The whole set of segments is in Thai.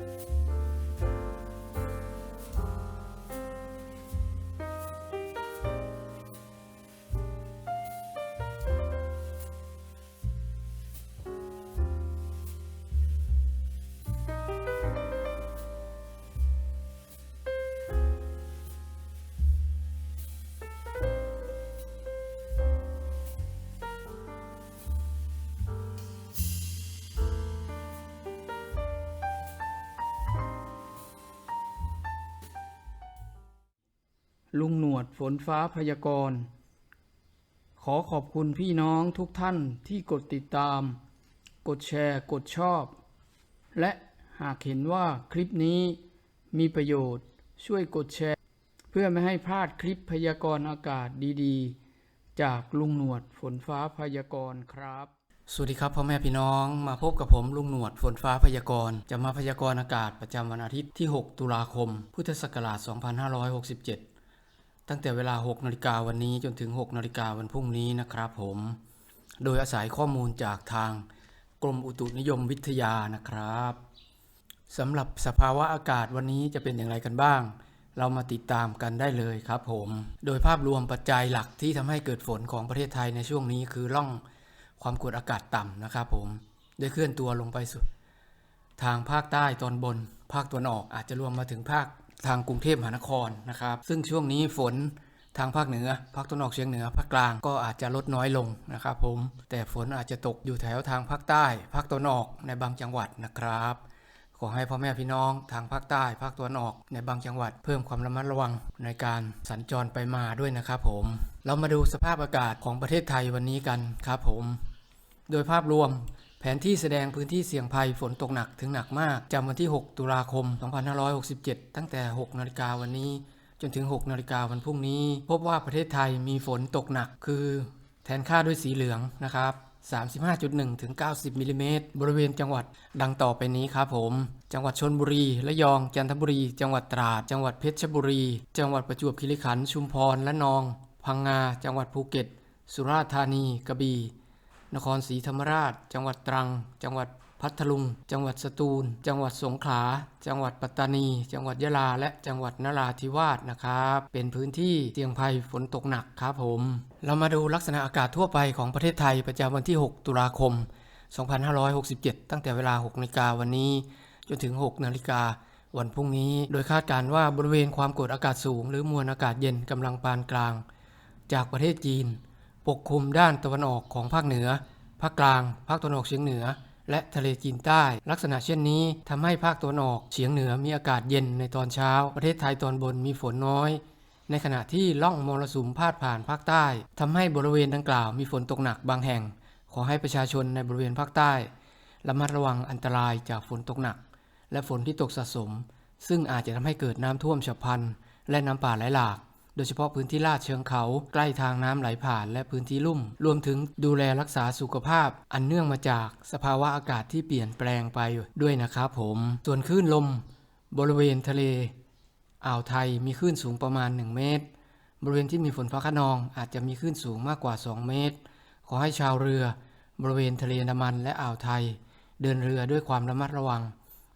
you ลุงหนวดฝนฟ้าพยากรณ์ ขอขอบคุณพี่น้องทุกท่านที่กดติดตาม กดแชร์ กดชอบ และหากเห็นว่าคลิปนี้มีประโยชน์ช่วยกดแชร์ เพื่อไม่ให้พลาดคลิปพยากรณ์อากาศดีๆ จากลุงหนวดฝนฟ้าพยากรณ์ครับสวัสดีครับพ่อแม่พี่น้องมาพบกับผมลุงหนวดฝนฟ้าพยากรณ์จะมาพยากรณ์อากาศประจำวันอาทิตย์ที่ 6 ตุลาคม พุทธศักราช 2567 ตั้งแต่เวลา 6นาฬิกาวันนี้จนถึง 6นาฬิกาวันพรุ่งนี้นะครับผม โดยอาศัยข้อมูลจากทางกรมอุตุนิยมวิทยานะครับสำหรับสภาวะอากาศวันนี้จะเป็นอย่างไรกันบ้าง เรามาติดตามกันได้เลยครับผม โดยภาพรวมปัจจัยหลักที่ทำให้เกิดฝนของประเทศไทยในช่วงนี้คือร่องความกดอากาศต่ำนะครับผมได้เคลื่อนตัวลงไปสู่ทางภาคใต้ตอนบน ภาคตะวันออกอาจจะรวมมาถึงภาค ทางกรุงเทพมหานครนะครับ ซึ่งช่วงนี้ฝนทางภาคเหนือ ภาคตะวันออกเฉียงเหนือ ภาคกลางก็อาจจะลดน้อยลงนะครับผม แต่ฝนอาจจะตกอยู่แถวทางภาคใต้ ภาคตะวันออกในบางจังหวัดนะครับ ขอให้พ่อแม่พี่น้องทางภาคใต้ ภาคตะวันออกในบางจังหวัด เพิ่มความระมัดระวังในการสัญจรไปมาด้วยนะครับผม เรามาดูสภาพอากาศของประเทศไทยวันนี้กันครับผม โดยภาพรวม แผนที่แสดงพื้นที่เสี่ยงภัยฝนตกหนักถึงหนักมากจำวันที่ 6 ตุลาคม 2567 ตั้งแต่ 6 นาฬิกาวันนี้ จนถึง 6 นาฬิกาวันพรุ่งนี้ พบว่าประเทศไทยมีฝนตกหนักคือแทนค่าด้วยสีเหลืองนะครับ 35.1 ถึง 90 มิลลิเมตรบริเวณจังหวัดดังต่อไปนี้ครับผม จังหวัดชนบุรี ระยอง จันทบุรี จังหวัดตราด จังหวัดเพชรบุรี จังหวัดประจวบคีรีขันธ์ ชุมพร และนอง พังงา จังหวัดภูเก็ต สุราษฎร์ธานี กระบี่ นครศรีธรรมราช จังหวัดตรัง จังหวัดพัทลุง จังหวัดสตูล จังหวัดสงขลา จังหวัดปัตตานี จังหวัดยะลา และจังหวัดนราธิวาสนะครับ เป็นพื้นที่เสี่ยงภัยฝนตกหนักครับผม เรามาดูลักษณะอากาศทั่วไปของประเทศไทยประจำวันที่ 6 ตุลาคม 2567 ตั้งแต่เวลา6นาฬิกาวันนี้ จนถึง 6นาฬิกาวันพรุ่งนี้ โดยคาดการณ์ว่าบริเวณความกดอากาศสูง หรือมวลอากาศเย็นกำลังปานกลาง จากประเทศจีน ปกคลุมด้านตะวันออกของภาคเหนือ ภาคกลาง ภาคตะวันออกเฉียงเหนือ และทะเลจีนใต้ ลักษณะเช่นนี้ทำให้ภาคตะวันออกเฉียงเหนือมีอากาศเย็นในตอนเช้า ประเทศไทยตอนบนมีฝนน้อย ในขณะที่ล่องมรสุมพาดผ่านภาคใต้ทำให้บริเวณดังกล่าวมีฝนตกหนักบางแห่ง ขอให้ประชาชนในบริเวณภาคใต้ระมัดระวังอันตรายจากฝนตกหนัก และฝนที่ตกสะสม ซึ่งอาจจะทำให้เกิดน้ำท่วมฉับพลันและน้ำป่าไหลหลาก ดยเฉพาะพื้นที่ลาดเชิงเขา ใกล้ทางน้ำไหลผ่านและพื้นที่ลุ่ม รวมถึงดูแลรักษาสุขภาพ อันเนื่องมาจากสภาวะอากาศที่เปลี่ยนแปลงไปด้วยนะครับผม ส่วนคลื่นลม บริเวณทะเล อ่าวไทยมีคลื่นสูงประมาณ 1 เมตร บริเวณที่มีฝนฟ้าขนองอาจจะมีคลื่นสูงมากกว่า 2 เมตร ขอให้ชาวเรือบริเวณทะเลนดามันและอ่าวไทย เดินเรือด้วยความระมัดระวัง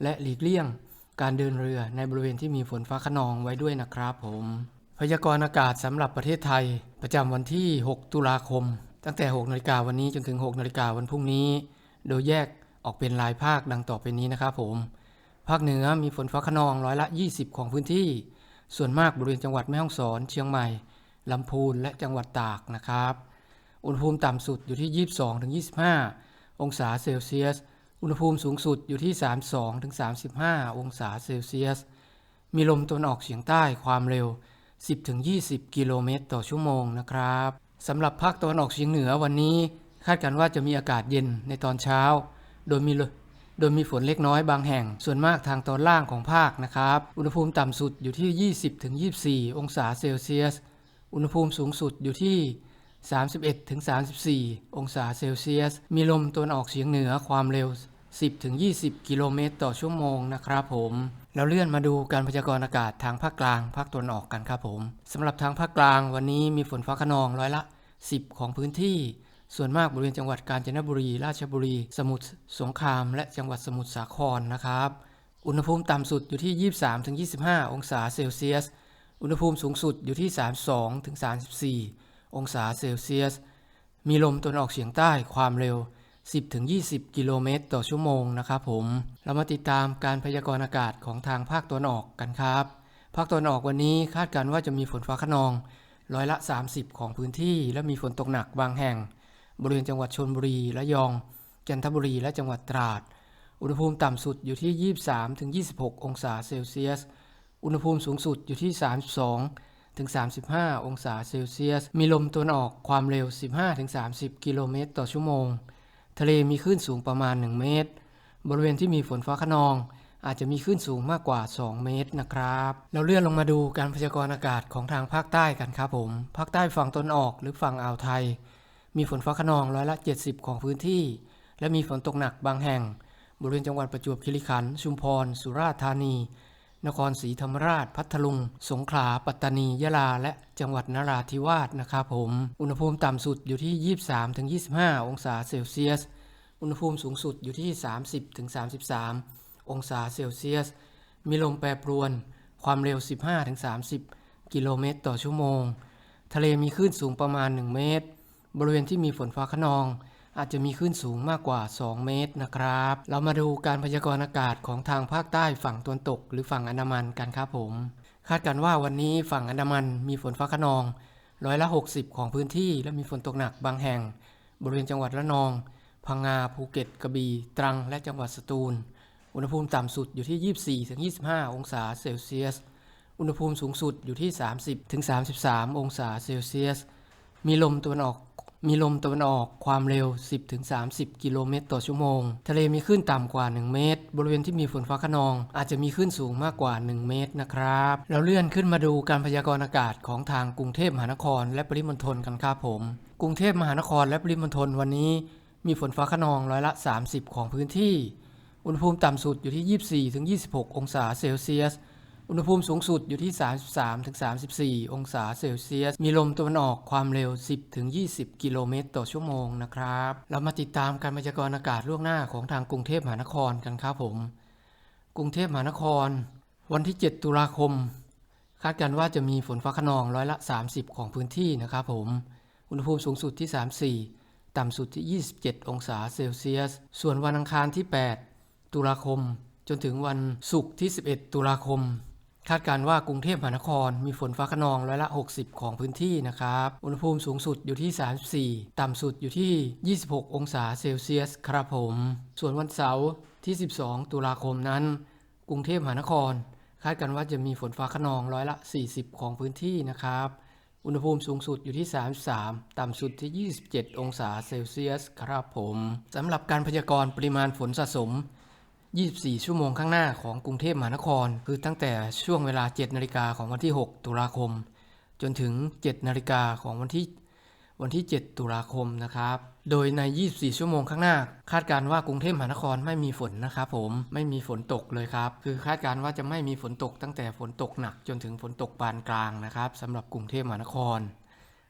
และหลีกเลี่ยง การเดินเรือในบริเวณที่มีฝนฟ้าขนองไว้ด้วยนะครับผม พยากรณ์อากาศสำหรับประเทศไทย ประจำวันที่ 6 ตุลาคม ตั้งแต่ 6 นาฬิกาวันนี้จนถึง 6 นาฬิกาวันพรุ่งนี้ โดยแยกออกเป็นรายภาคดังต่อไปนี้นะครับผม ภาคเหนือมีฝนฟ้าขนองร้อยละ 20 ของพื้นที่ ส่วนมากบริเวณจังหวัดแม่ฮ่องสอน เชียงใหม่ลำพูนและจังหวัดตากนะครับ อุณหภูมิต่ำสุดอยู่ที่ 22-25 องศาเซลเซียส อุณหภูมิสูงสุดอยู่ที่ 32-35 องศาเซลเซียส มีลมตะวันออกเฉียงใต้ความเร็ว 10-20 กิโลเมตรต่อชั่วโมงนะครับสำหรับภาคตะวันออกเฉียงเหนือวันนี้คาดการณ์ว่าจะมีอากาศเย็นในตอนเช้า โดยมีโดยมีฝนเล็กน้อยบางแห่ง ส่วนมากทางตอนล่างของภาคนะครับ อุณหภูมิต่ำสุดอยู่ที่ 20-24 องศาเซลเซียส อุณหภูมิสูงสุดอยู่ที่ 31-34 องศาเซลเซียส มีลมตะวันออกเฉียงเหนือความเร็ว 10-20 กิโลเมตรต่อชั่วโมงนะครับผมแล้วเลื่อนมาดูการพยากรณ์อากาศทางภาคกลางภาคตะวันออกกันครับผมสำหรับทางภาคกลางวันนี้มีฝนฟ้าขนองร้อยละ 10 ของพื้นที่ ส่วนมากบริเวณจังหวัดกาญจนบุรี ราชบุรี สมุทรสงคราม และจังหวัดสมุทรสาครนะครับ อุณหภูมิต่ำสุดอยู่ที่ 23-25 องศาเซลเซียส อุณหภูมิสูงสุดอยู่ที่ 32-34 องศาเซลเซียส มีลมตะวันออกเฉียงใต้ความเร็ว 10-20 กิโลเมตรต่อชั่วโมงนะครับผม เรามาติดตามการพยากรณ์อากาศของทางภาคตะวันออกกันครับ ภาคตะวันออกวันนี้คาดการณ์ว่าจะมีฝนฟ้าขนองร้อยละ 30 ของพื้นที่ และมีฝนตกหนักบางแห่ง บริเวณจังหวัดชนบุรีระยอง จันทบุรีและจังหวัดตราด อุณหภูมิต่ำสุดอยู่ที่ 23-26 องศาเซลเซียส อุณหภูมิสูงสุดอยู่ที่ 32ถึง 35 องศาเซลเซียส มีลมตะวันออกความเร็ว 15ถึง30 กิโลเมตรต่อชั่วโมง ทะเลมีคลื่นสูงประมาณ 1 เมตร บริเวณที่มีฝนฟ้าขนอง อาจจะมีคลื่นสูงมากกว่า 2 เมตรนะครับ เราเลื่อนลงมาดูการพยากรณ์อากาศของทางภาคใต้กันครับผม ภาคใต้ฝั่งตนออกหรือฝั่งอ่าวไทย มีฝนฟ้าขนองร้อยละ 70 ของพื้นที่ และมีฝนตกหนักบางแห่ง บริเวณจังหวัดประจวบคีรีขันธ์ ชุมพร สุราษฎร์ธานี นครศรีธรรมราช พัทลุง สงขลา ปัตตานี ยะลา และจังหวัดนราธิวาสนะครับผม อุณหภูมิต่ำสุดอยู่ที่ 23-25 องศาเซลเซียส อุณหภูมิสูงสุดอยู่ที่ 30-33 องศาเซลเซียส มีลมแปรปรวน ความเร็ว 15-30 กิโลเมตรต่อชั่วโมง ทะเลมีคลื่นสูงประมาณ 1 เมตร บริเวณที่มีฝนฟ้าขนอง อาจจะมีคลื่นสูงมากกว่า 2 เมตรนะครับ เรามาดูการพยากรณ์อากาศของทางภาคใต้ฝั่งตะวันตก หรือฝั่งอันดามันกันครับผม คาดการณ์ว่าวันนี้ฝั่งอันดามันมีฝนฟ้าขนองร้อยละ 60 ของพื้นที่และมีฝนตกหนักบางแห่ง บริเวณจังหวัดระนอง พังงาภูเก็ตกระบี่ตรัง และจังหวัดสตูล อุณหภูมิต่ำสุดอยู่ที่ 24-25 องศาเซลเซียส อุณหภูมิสูงสุดอยู่ที่ 30-33 องศาเซลเซียส มีลมตะวันออก มีลมตะวันออกความเร็ว 10-30 กิโลเมตรต่อชั่วโมง ทะเลมีคลื่นต่ำกว่า 1 เมตร บริเวณที่มีฝนฟ้าขนอง อาจจะมีคลื่นสูงมากกว่า 1 เมตรนะครับ เราเลื่อนขึ้นมาดูการพยากรณ์อากาศของทางกรุงเทพมหานคร และปริมณฑลกันครับผม กรุงเทพมหานครและปริมณฑลวันนี้ มีฝนฟ้าขนองร้อยละ 30 ของพื้นที่ อุณหภูมิต่ำสุดอยู่ที่ 24-26 องศาเซลเซียส อุณหภูมิสูงสุดอยู่ที่ 33-34 องศาเซลเซียส มีลมตะวันออกความเร็ว 10-20 กิโลเมตรต่อชั่วโมงนะครับ เรามาติดตามการพยากรณ์อากาศล่วงหน้าของทางกรุงเทพมหานครกันครับผม กรุงเทพมหานคร วันที่ 7 ตุลาคม คาดการณ์ว่าจะมีฝนฟ้าขนองร้อยละ 30 ของพื้นที่นะครับผม อุณหภูมิสูงสุดที่ 34 ต่ำสุดที่ 27 องศาเซลเซียส ส่วนวันอังคารที่ 8 ตุลาคม จนถึงวันศุกร์ที่ 11 ตุลาคม คาดการว่ากรุงเทพมหานครมีฝนฟ้าขนองร้อยละ 60 ของพื้นที่นะครับ อุณหภูมิสูงสุดอยู่ที่ 34 ต่ำสุดอยู่ที่ 26 องศาเซลเซียสครับผม ส่วนวันเสาร์ที่ 12 ตุลาคมนั้น กรุงเทพมหานคร คาดการว่าจะมีฝนฟ้าขนองร้อยละ 40 ของพื้นที่นะครับ อุณหภูมิสูงสุดอยู่ที่ 33 ต่ำสุดที่ 27 องศาเซลเซียสครับผมสำหรับการพยากรณ์ปริมาณฝนสะสม 24 ชั่วโมงข้างหน้าของกรุงเทพมหานคร คือตั้งแต่ช่วงเวลา 7 นาฬิกาของวันที่ 6 ตุลาคม จนถึง 7 นาฬิกาของวันที่วันที่ 7 ตุลาคมนะครับ โดยใน 24 ชั่วโมงข้างหน้า คาดการณ์ว่ากรุงเทพมหานครไม่มีฝนนะครับผม ไม่มีฝนตกเลยครับ คือคาดการณ์ว่าจะไม่มีฝนตกตั้งแต่ฝนตกหนัก จนถึงฝนตกปานกลางนะครับสำหรับกรุงเทพมหานคร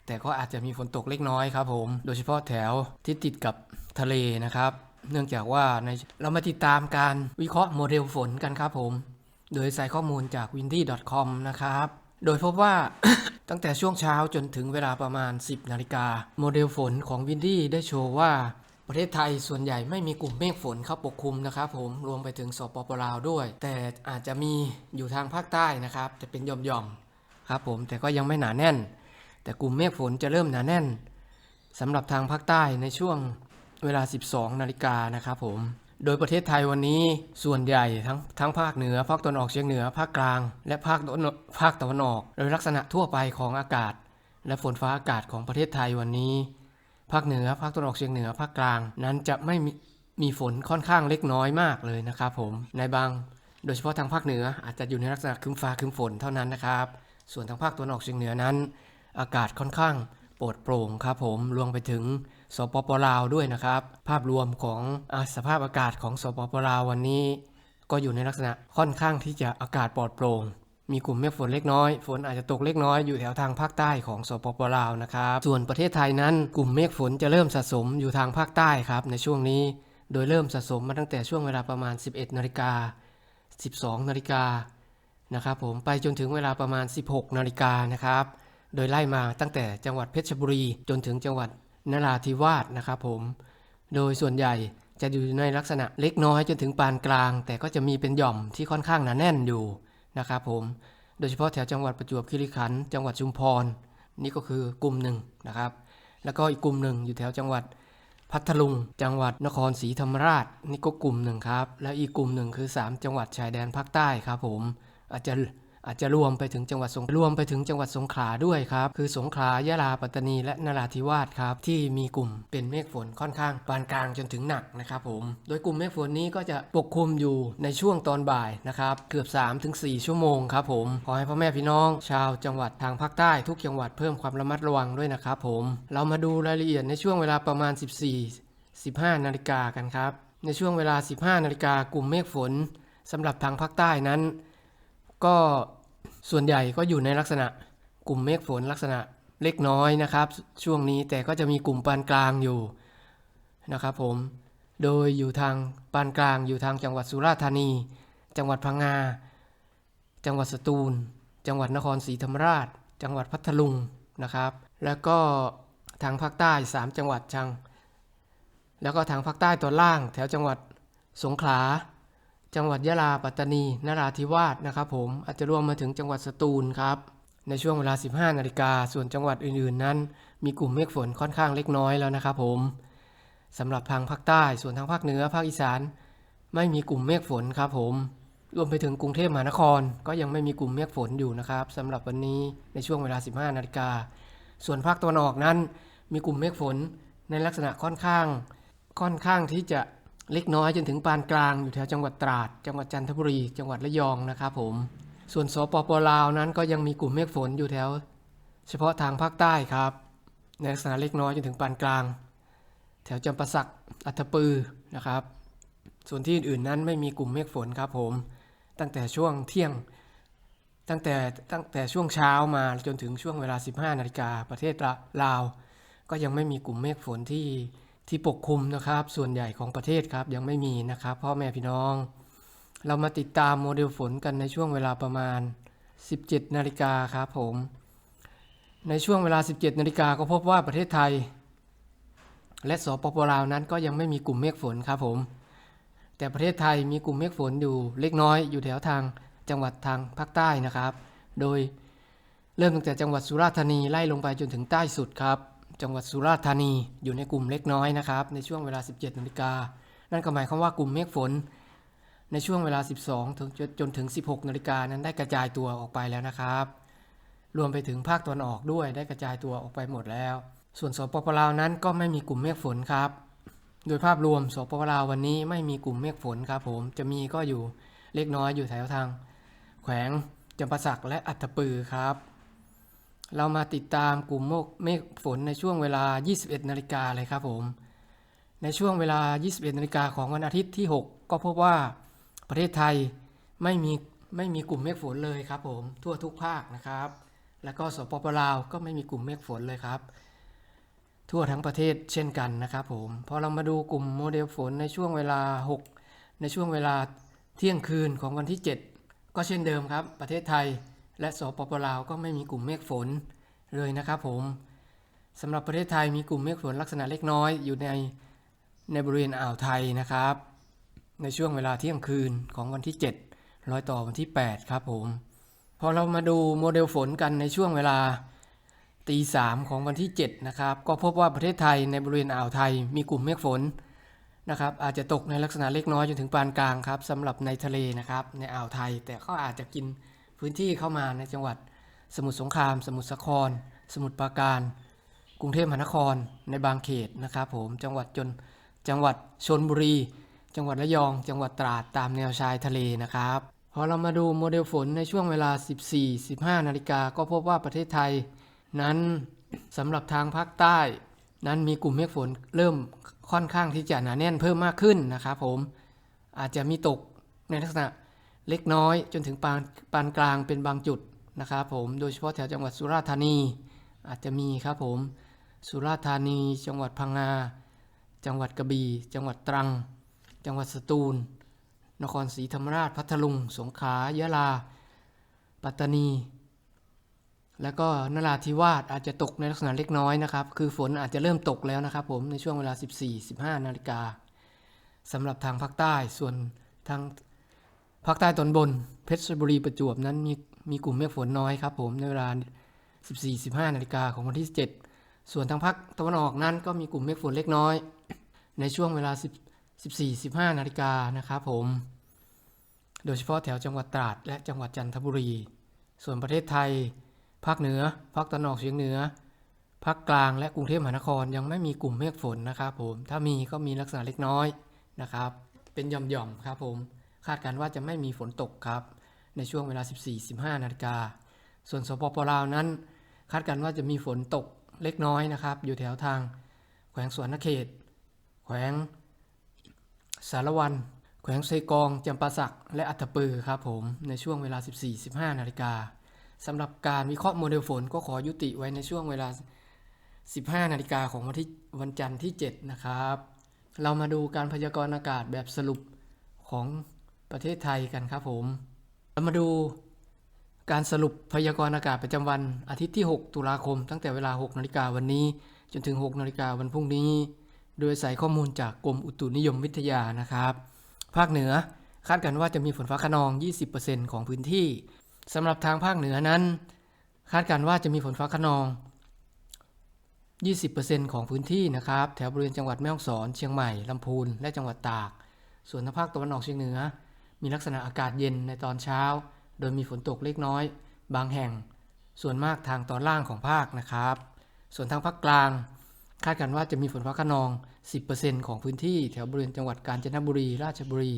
แต่ก็อาจจะมีฝนตกเล็กน้อยครับผม โดยเฉพาะแถวที่ติดกับทะเลนะครับ เนื่องจากว่าในเรามาติดตามการวิเคราะห์โมเดลฝนกันครับผม โดยใส่ข้อมูลจาก windy.com นะครับ โดยพบว่าตั้งแต่ช่วงเช้าจนถึงเวลาประมาณ 10 นาฬิกา โมเดลฝนของ Windy ได้โชว์ว่า ประเทศไทยส่วนใหญ่ไม่มีกลุ่มเมฆฝนเข้าปกคลุมนะครับผมรวมไปถึงสปปลาวด้วย แต่อาจจะมีอยู่ทางภาคใต้นะครับจะเป็นหย่อมๆครับผมแต่ก็ยังไม่หนาแน่น แต่กลุ่มเมฆฝนจะเริ่มหนาแน่นสำหรับทางภาคใต้ในช่วง เวลา 12 นาฬิกานะครับผม โดยประเทศไทยวันนี้ส่วนใหญ่ทั้งทั้งภาคเหนือ ภาคตะวันออกเฉียงเหนือ ภาคกลาง และภาคตะวันภาคตะวันออก โดยลักษณะทั่วไปของอากาศ และฝนฟ้าอากาศของประเทศไทยวันนี้ ภาคเหนือ ภาคตะวันออกเฉียงเหนือ ภาคกลาง นั้นจะไม่มีมีฝนค่อนข้างเล็กน้อยมากเลยนะครับผม ในบาง โดยเฉพาะทางภาคเหนืออาจจะอยู่ในลักษณะคึมฟ้าคึมฝนเท่านั้นนะครับ ส่วนทางภาคตะวันออกเฉียงเหนือนั้น อากาศค่อนข้างโปร่งโปร่งครับผม รวมไปถึง สปปลาวด้วยนะครับ ภาพรวมของอสภาพอากาศของสปปลาววันนี้ ก็อยู่ในลักษณะค่อนข้างที่จะอากาศปลอดโปร่งมีกลุ่มเมฆฝนเล็กน้อย ฝนอาจจะตกเล็กน้อยอยู่แถวทางภาคใต้ของสปปลาวนะครับ ส่วนประเทศไทยนั้นกลุ่มเมฆฝนจะเริ่มสะสมอยู่ทางภาคใต้ครับในช่วงนี้ โดยเริ่มสะสมมาตั้งแต่ช่วงเวลาประมาณ 11นาฬิกา12นาฬิกานะครับผมไปจนถึงเวลาประมาณ 16นาฬิกานะครับ โดยไล่มาตั้งแต่จังหวัดเพชรบุรี จนถึงจังหวัด นราธิวาสนะครับผม โดยส่วนใหญ่จะอยู่ในลักษณะเล็กน้อยจนถึงปานกลาง แต่ก็จะมีเป็นหย่อมที่ค่อนข้างหนาแน่นอยู่นะครับผม โดยเฉพาะแถวจังหวัดประจวบคีรีขันธ์จังหวัดชุมพร นี่ก็คือกลุ่มหนึ่งนะครับ แล้วก็อีกกลุ่มหนึ่งอยู่แถวจังหวัดพัทลุง จังหวัดนครศรีธรรมราช นี่ก็กลุ่มหนึ่งครับ และอีกกลุ่มหนึ่งคือ 3 จังหวัดชายแดนภาคใต้ครับผม อาจจะ อาจจะรวมไปถึงจังหวัดสงรวมไปถึงจังหวัดสงขลาด้วยครับ คือสงขลายะลาปัตตานีและนราธิวาสครับที่มีกลุ่มเป็นเมฆฝนค่อนข้างปานกลางจนถึงหนักนะครับผม โดยกลุ่มเมฆฝนนี้ก็จะปกคลุมอยู่ในช่วงตอนบ่ายนะครับเกือบ 3-4 ชั่วโมงครับผมขอให้พ่อแม่พี่น้อง ชาวจังหวัดทางภาคใต้ทุกจังหวัดเพิ่มความระมัดระวังด้วยนะครับผม เรามาดูรายละเอียดในช่วงเวลาประมาณ 14 15 นาฬิกากันครับ ในช่วงเวลา 15 นาฬิกากลุ่มเมฆฝนสำหรับทางภาคใต้นั้น ก็ส่วนใหญ่ก็อยู่ในลักษณะกลุ่มเมฆฝนลักษณะเล็กน้อยนะครับ ช่วงนี้แต่ก็จะมีกลุ่มปานกลางอยู่นะครับผม โดยอยู่ทางปานกลางอยู่ทางจังหวัดสุราษฎร์ธานี จังหวัดพังงา จังหวัดสตูล จังหวัดนครศรีธรรมราช จังหวัดพัทลุงนะครับ แล้วก็ทางภาคใต้ 3 จังหวัดจัง แล้วก็ทางภาคใต้ตอนล่าง แถวจังหวัดสงขลา จังหวัดยะลาปัตตานีนราธิวาสนะครับผมอาจจะรวมมาถึงจังหวัดสตูลครับในช่วงเวลา 15 นาฬิกาส่วนจังหวัดอื่นๆ นั้น มีกลุ่มเมฆฝนค่อนข้างเล็กน้อยแล้วนะครับผมสำหรับทางภาคใต้ส่วนทางภาคเหนือภาคอีสาน ไม่มีกลุ่มเมฆฝนครับผมรวมไปถึงกรุงเทพมหานคร ก็ยังไม่มีกลุ่มเมฆฝนอยู่นะครับสำหรับวันนี้ในช่วงเวลา 15 นาฬิกาส่วนภาคตะวันออกนั้น มีกลุ่มเมฆฝนในลักษณะค่อนข้าง ค่อนข้างที่จะ เล็กน้อยจนถึงปานกลางอยู่แถวจังหวัดตราด จังหวัดจันทบุรี จังหวัดระยองนะครับผม ส่วนสปปลาวนั้นก็ยังมีกลุ่มเมฆฝนอยู่แถว เฉพาะทางภาคใต้ครับ ในลักษณะเล็กน้อยจนถึงปานกลาง แถวจำปาสักอัตปือนะครับ ส่วนที่อื่นๆนั้นไม่มีกลุ่มเมฆฝนครับผม ตั้งแต่ช่วงเที่ยง ตั้งแต่ตั้งแต่ช่วงเช้ามาจนถึงช่วงเวลา 15 นาฬิกาประเทศลาว ก็ยังไม่มีกลุ่มเมฆฝนที่ ที่ปกคลุมนะครับ ส่วนใหญ่ของประเทศครับยังไม่มีนะครับพ่อแม่พี่น้อง เรามาติดตามโมเดลฝนกันในช่วงเวลาประมาณ 17 นาฬิกาครับผม ในช่วงเวลา 17 นาฬิกาก็พบว่าประเทศไทย และสปปลาวนั้นก็ยังไม่มีกลุ่มเมฆฝนครับผม แต่ประเทศไทยมีกลุ่มเมฆฝนอยู่เล็กน้อยอยู่แถวทางจังหวัดทางภาคใต้นะครับ โดยเริ่มตั้งแต่จังหวัดสุราษฎร์ธานีไล่ลงไปจนถึงใต้สุดครับ จังหวัดสุราษฎร์ธานีอยู่ในกลุ่มเล็กน้อยนะครับในช่วงเวลา 17นาฬิกานั่นก็หมายความว่ากลุ่มเมฆฝน ในช่วงเวลา 12ถึงจนถึง 16นาฬิกานั้นได้กระจายตัวออกไปแล้วนะครับ รวมไปถึงภาคตะวันออกด้วยได้กระจายตัวออกไปหมดแล้ว ส่วนสปปลาวนั้นก็ไม่มีกลุ่มเมฆฝนครับ โดยภาพรวมสปปลาววันนี้ไม่มีกลุ่มเมฆฝนครับ ผมจะมีก็อยู่เล็กน้อยอยู่แถวทาง แขวงจำปาสักและอัตตปือครับ เรามาติดตามกลุ่มเมฆฝนในช่วงเวลา 21 นาฬิกาเลยครับผม ในช่วงเวลา 21 นาฬิกาของวันอาทิตย์ที่ 6 ก็พบว่าประเทศไทยไม่มีไม่มีกลุ่มเมฆฝนเลยครับผมทั่วทุกภาคนะครับ แล้วก็สปปลาวก็ไม่มีกลุ่มเมฆฝนเลยครับ ทั่วทั้งประเทศเช่นกันนะครับผมพอเรามาดูกลุ่มโมเดลฝนในช่วงเวลา 6 ในช่วงเวลาเที่ยงคืนของวันที่ 7 ก็เช่นเดิมครับ ประเทศไทย และสปปลาวก็ไม่มีกลุ่มเมฆฝนเลยนะครับผมสำหรับประเทศไทยมีกลุ่มเมฆฝนลักษณะเล็กน้อยอยู่ในในบริเวณอ่าวไทยนะครับ ในช่วงเวลาเที่ยงคืนของวันที่ 7 ร้อยต่อวันที่ 8 ครับผมพอเรามาดูโมเดลฝนกันในช่วงเวลาตีสามของวันที่ 7 นะครับ ก็พบว่าประเทศไทยในบริเวณอ่าวไทยมีกลุ่มเมฆฝนนะครับ อาจจะตกในลักษณะเล็กน้อยจนถึงปานกลางครับสำหรับในทะเลนะครับ ในอ่าวไทยแต่ก็อาจจะกิน พื้นที่เข้ามาในจังหวัด สมุทรสงคราม สมุทรสาคร สมุทรปราการ กรุงเทพมหานครในบางเขตนะครับผมจังหวัดจนจังหวัดชนบุรี จังหวัดระยอง จังหวัดตราดตามแนวชายทะเลนะครับพอเรามาดูโมเดลฝนในช่วงเวลา 14-15 นาฬิกาก็พบว่าประเทศไทย นั้นสำหรับทางภาคใต้ นั้นมีกลุ่มเมฆฝนเริ่มค่อนข้างที่จะหนาแน่นเพิ่มมากขึ้นนะครับผมอาจจะมีตกในลักษณะ เล็กน้อยจนถึงปานปานกลางเป็นบางจุดนะครับผมโดยเฉพาะแถวจังหวัดสุราษฎร์ธานี อาจจะมีครับผมสุราษฎร์ธานี จังหวัดพังงา จังหวัดกระบี่ จังหวัดตรัง จังหวัดสตูล นครศรีธรรมราช พัทลุง สงขลายะลา ปัตตานี แล้วก็นราธิวาสอาจจะตกในลักษณะเล็กน้อยนะครับ คือฝนอาจจะเริ่มตกแล้วนะครับผมในช่วงเวลา 14-15 นาฬิกาสำหรับทางภาคใต้ส่วนทาง ภาคใต้ตอนบน เพชรบุรีประจวบนั้นมีมีกลุ่มเมฆฝนน้อยครับผมในเวลา 14-15 นาฬิกาของวันที่ 7 ส่วนทางภาคตะวันออกนั้นก็มีกลุ่มเมฆฝนเล็กน้อย ในช่วงเวลา10 14-15 นาฬิกานะครับผม โดยเฉพาะแถวจังหวัดตราดและจังหวัดจันทบุรี ส่วนประเทศไทย ภาคเหนือ ภาคตะวันออกเฉียงเหนือ ภาคกลางและกรุงเทพมหานครยังไม่มีกลุ่มเมฆฝนนะครับผม ถ้ามีก็มีลักษณะเล็กน้อยนะครับ เป็นหย่อมๆครับผม คาดการณ์ว่าจะไม่มีฝนตกครับ ในช่วงเวลา 14-15 นาฬิกา ส่วนสปปลาวนั้น คาดการณ์ว่าจะมีฝนตกเล็กน้อยนะครับ อยู่แถวทาง แขวงสวนนเขต แขวงสารวัน แขวงไซกองจำปาสัก และอัตตปือครับผม ในช่วงเวลา 14-15 นาฬิกาสำหรับการวิเคราะห์โมเดลฝนก็ขอยุติไว้ในช่วงเวลา 15 นาฬิกาของวันที่วันจันทร์ที่ 7 นะครับ เรามาดูการพยากรณ์อากาศแบบสรุปของ ประเทศไทยกันครับผมเรามาดูการสรุปพยากรณ์อากาศประจำวันอาทิตย์ที่ 6 ตุลาคม ตั้งแต่เวลา 6 นาฬิกาวันนี้ จนถึง 6 นาฬิกาวันพรุ่งนี้ โดยใส่ข้อมูลจากกรมอุตุนิยมวิทยานะครับ ภาคเหนือคาดกันว่าจะมีฝนฟ้าขนอง 20%ของพื้นที่สำหรับทางภาคเหนือนั้น คาดการณ์ว่าจะมีฝนฟ้าขนอง 20%ของพื้นที่นะครับ แถวบริเวณจังหวัดแม่ฮ่องสอน เชียงใหม่ ลำพูน และจังหวัดตาก ส่วนทางภาคตะวันออกเฉียงเหนือ มีลักษณะอากาศเย็นในตอนเช้า โดยมีฝนตกเล็กน้อย บางแห่ง ส่วนมากทางตอนล่างของภาคนะครับ ส่วนทางภาคกลาง คาดกันว่าจะมีฝนฟ้าขนอง 10%ของพื้นที่แถวบริเวณจังหวัดกาญจนบุรี ราชบุรี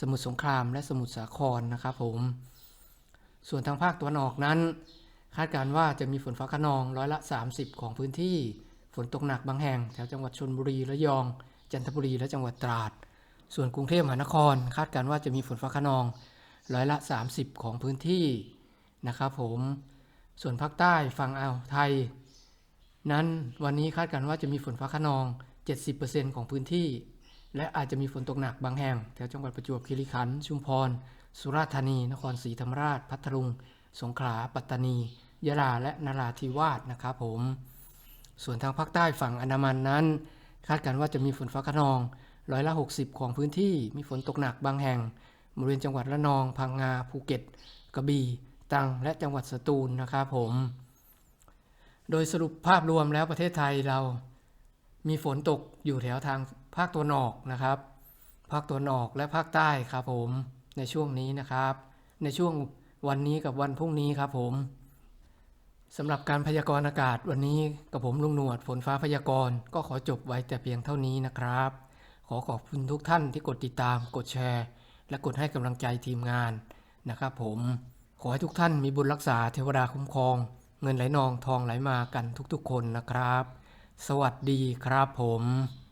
สมุทรสงคราม และสมุทรสาครนะครับผม ส่วนทางภาคตะวันออกนั้น คาดการณ์ว่าจะมีฝนฟ้าขนองร้อยละ 30 ของพื้นที่ ฝนตกหนักบางแห่ง แถวจังหวัดชนบุรี ระยอง จันทบุรี และจังหวัดตราด ส่วนกรุงเทพมหานครคาดการณ์ว่าจะมีฝนฟ้าขนองร้อยละ 30 ของพื้นที่นะครับผมส่วนภาคใต้ฝั่งอ่าวไทย นั้นวันนี้คาดการณ์ว่าจะมีฝนฟ้าขนอง 70%ของพื้นที่ และอาจจะมีฝนตกหนักบางแห่งแถวจังหวัดประจวบคีรีขันธ์ชุมพร สุราษฎร์ธานี นครศรีธรรมราช พัทลุง สงขลา ปัตตานี ยะลา และนราธิวาสนะครับผม ส่วนทางภาคใต้ฝั่งอันดามันนั้น คาดการณ์ว่าจะมีฝนฟ้าขนอง ร้อยละ 60 ของพื้นที่มีฝนตกหนักบางแห่งบริเวณจังหวัดระนอง พังงา ภูเก็ต กระบี่ตรัง และจังหวัดสตูลนะครับผม โดยสรุปภาพรวมแล้วประเทศไทยเรามีฝนตกอยู่แถวทางภาคตะวันออกนะครับ ภาคตะวันออกและภาคใต้ครับผมในช่วงนี้นะครับ ในช่วงวันนี้กับวันพรุ่งนี้ครับผมสำหรับการพยากรณ์อากาศวันนี้กับผมลุงหนวดฝนฟ้าพยากรณ์ก็ขอจบไว้แต่เพียงเท่านี้นะครับ ขอขอบคุณทุกท่านที่กดติดตาม กดแชร์ และกดให้กำลังใจทีมงานนะครับผม ขอให้ทุกท่านมีบุญรักษาเทวดาคุ้มครอง เงินไหลนองทองไหลมากันทุกๆคนนะครับ สวัสดีครับผม